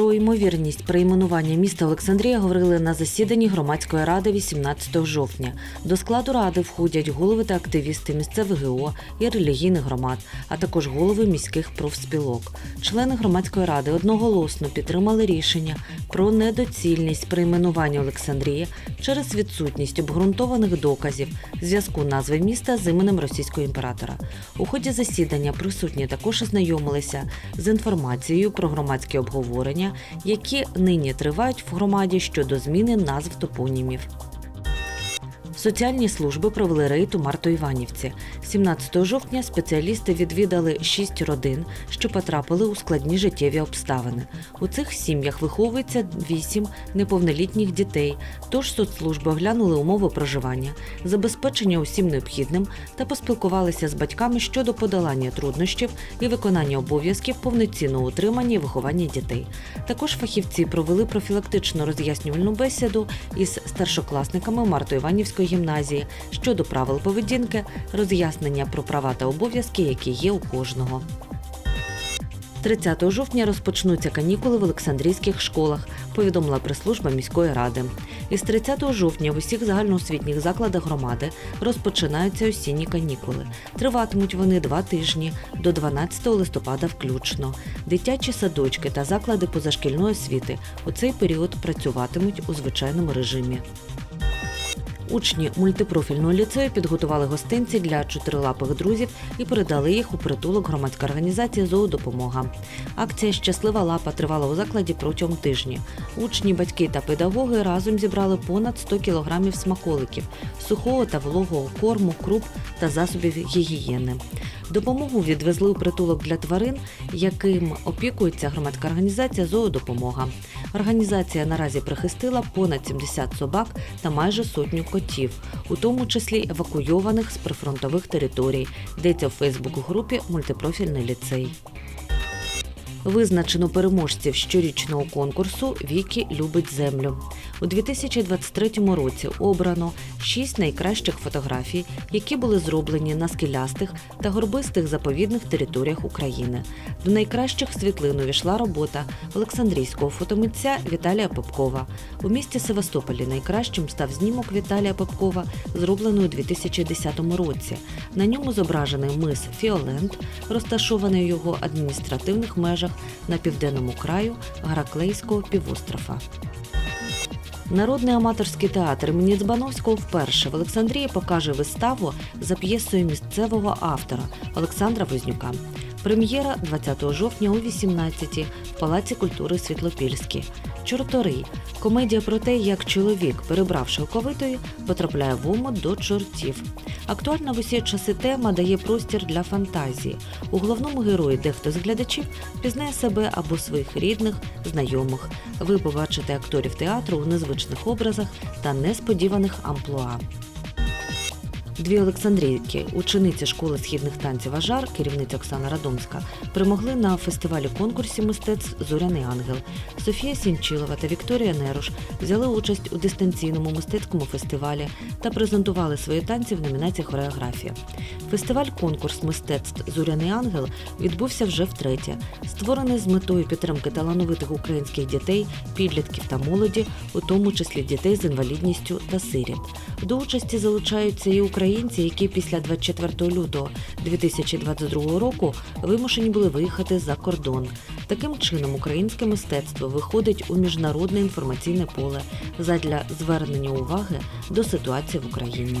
ймовірність перейменування міста Олександрія говорили на засіданні громадської ради 18 жовтня. До складу ради входять голови та активісти місцевих ГО і релігійних громад, а також голови міських профспілок. Члени громадської ради одноголосно підтримали рішення про недоцільність перейменування Олександрії через відсутність обґрунтованих доказів зв'язку назви міста з іменем російського імператора. У ході засідання присутні також ознайомилися з інформацією про громадські обговорення, які нині тривають в громаді щодо зміни назв топонімів. Соціальні служби провели рейд у Марто-Іванівці. 17 жовтня спеціалісти відвідали шість родин, що потрапили у складні життєві обставини. У цих сім'ях виховується вісім неповнолітніх дітей. Тож соцслужби оглянули умови проживання, забезпечення усім необхідним та поспілкувалися з батьками щодо подолання труднощів і виконання обов'язків повноцінного утримання і виховання дітей. Також фахівці провели профілактичну роз'яснювальну бесіду із старшокласниками Марто-Іванівської гімназії щодо правил поведінки, роз'яснення про права та обов'язки, які є у кожного. 30 жовтня розпочнуться канікули в Олександрійських школах, повідомила прес-служба міської ради. Із 30 жовтня в усіх загальноосвітніх закладах громади розпочинаються осінні канікули. Триватимуть вони два тижні до 12 листопада включно. Дитячі садочки та заклади позашкільної освіти у цей період працюватимуть у звичайному режимі. Учні мультипрофільного ліцею підготували гостинці для чотирилапих друзів і передали їх у притулок громадська організація Зоодопомога. Акція Щаслива лапа тривала у закладі протягом тижня. Учні, батьки та педагоги разом зібрали понад 100 кілограмів смаколиків, сухого та вологого корму, круп та засобів гігієни. Допомогу відвезли у притулок для тварин, яким опікується громадська організація Зоодопомога. Організація наразі прихистила понад 70 собак та майже сотню котів, у тому числі евакуйованих з прифронтових територій. Йдеться в Фейсбук-групі Мультипрофільний ліцей. Визначено переможців щорічного конкурсу Вікі любить землю. У 2023 році обрано шість найкращих фотографій, які були зроблені на скелястих та горбистих заповідних територіях України. До найкращих світлин увійшла робота Олександрійського фотомитця Віталія Попкова. У місті Севастополі найкращим став знімок Віталія Попкова, зроблений у 2010 році. На ньому зображений мис Фіолент, розташований у його адміністративних межах на південному краю Граклейського півострова. Народний аматорський театр імені Дзбановського вперше в Олександрії покаже виставу за п'єсою місцевого автора Олександра Вознюка. Прем'єра 20 жовтня о 18 в Палаці культури Світлопільській. Чорторий комедія про те, як чоловік, перебравши оковитої, потрапляє в омут до чортів. Актуальна в усі часи тема дає простір для фантазії. У головному герої дехто з глядачів пізнає себе або своїх рідних, знайомих. Ви побачите акторів театру у незвичних образах та несподіваних амплуа. Дві Олександрійки, учениці школи східних танців Ажар, керівниця Оксана Радомська, перемогли на фестивалі конкурсі мистецтв Зоряний ангел. Софія Сінчилова та Вікторія Неруш взяли участь у дистанційному мистецькому фестивалі та презентували свої танці в номінації хореографія. Фестиваль-конкурс мистецтв Зоряний ангел відбувся вже втретє, створений з метою підтримки талановитих українських дітей, підлітків та молоді, у тому числі дітей з інвалідністю та сиріт. До участі залучаються і українці, які після 24 лютого 2022 року вимушені були виїхати за кордон. Таким чином, українське мистецтво виходить у міжнародне інформаційне поле задля звернення уваги до ситуації в Україні.